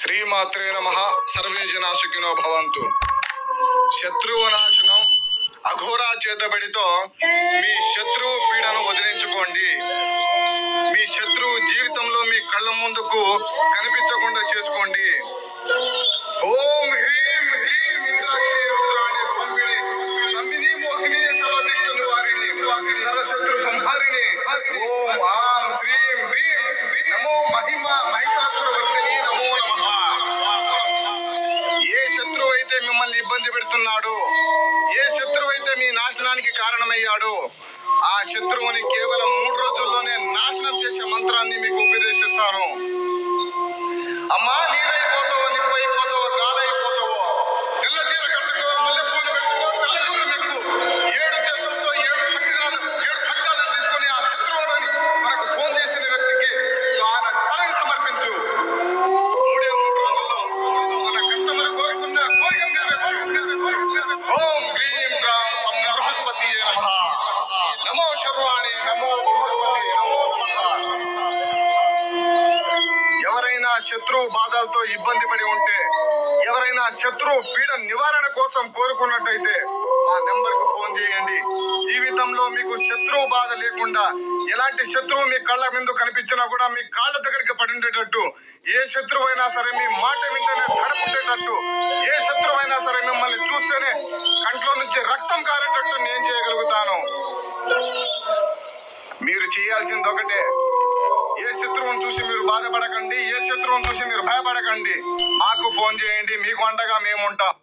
శ్రీమాత్రే నమ. సర్వే జనా సుఖినో భవంతు. శత్రువు నాశనం అఘోరా చేతబడితో మీ శత్రువు పీడను వదిలించుకోండి. మీ శత్రువు జీవితంలో మీ కళ్ళ ముందుకు కనిపించకుండా చేసుకోండి. ఓం హ్రీం హ్రీం ఇంద్రాక్షి రుద్రాణి స్తంభిని స్తంభిని మోహిని సర్వదిష్ట వారిని సర్వశత్రు సంహారిణి ఓం ఆం శ్రీం హ్రీం పెడుతున్నాడు. ఏ శత్రువు అయితే మీ నాశనానికి కారణమయ్యాడు ఆ శత్రువుని కేవలం మూడు రోజుల్లోనే నాశనం నమో శర్వాణి నమో బృహస్పతి నమో ఎవరైనా శత్రువు బాధలతో ఇబ్బంది పడి ఉంటే ఎవరైనా శత్రువు పీడ నివారణ కోసం కోరుకున్నట్టయితే మా నెంబర్కు ఫోన్ చేయండి. జీవితంలో మీకు శత్రువు బాధ లేకుండా ఎలాంటి శత్రువు మీ కళ్ళ ముందు కనిపించినా కూడా మీ కాళ్ళ దగ్గరికి పడిండేటట్టు ఏ శత్రువైనా సరే మీ మాట వింటేనే తడుపుండేటట్టు ఏ శత్రువైనా సరే మిమ్మల్ని మీరు చేయాల్సింది ఒకటే. ఏ శత్రువుని చూసి మీరు బాధపడకండి ఏ శత్రువును చూసి మీరు భయపడకండి. మాకు ఫోన్ చేయండి మీకు అండగా మేము ఉంటాం.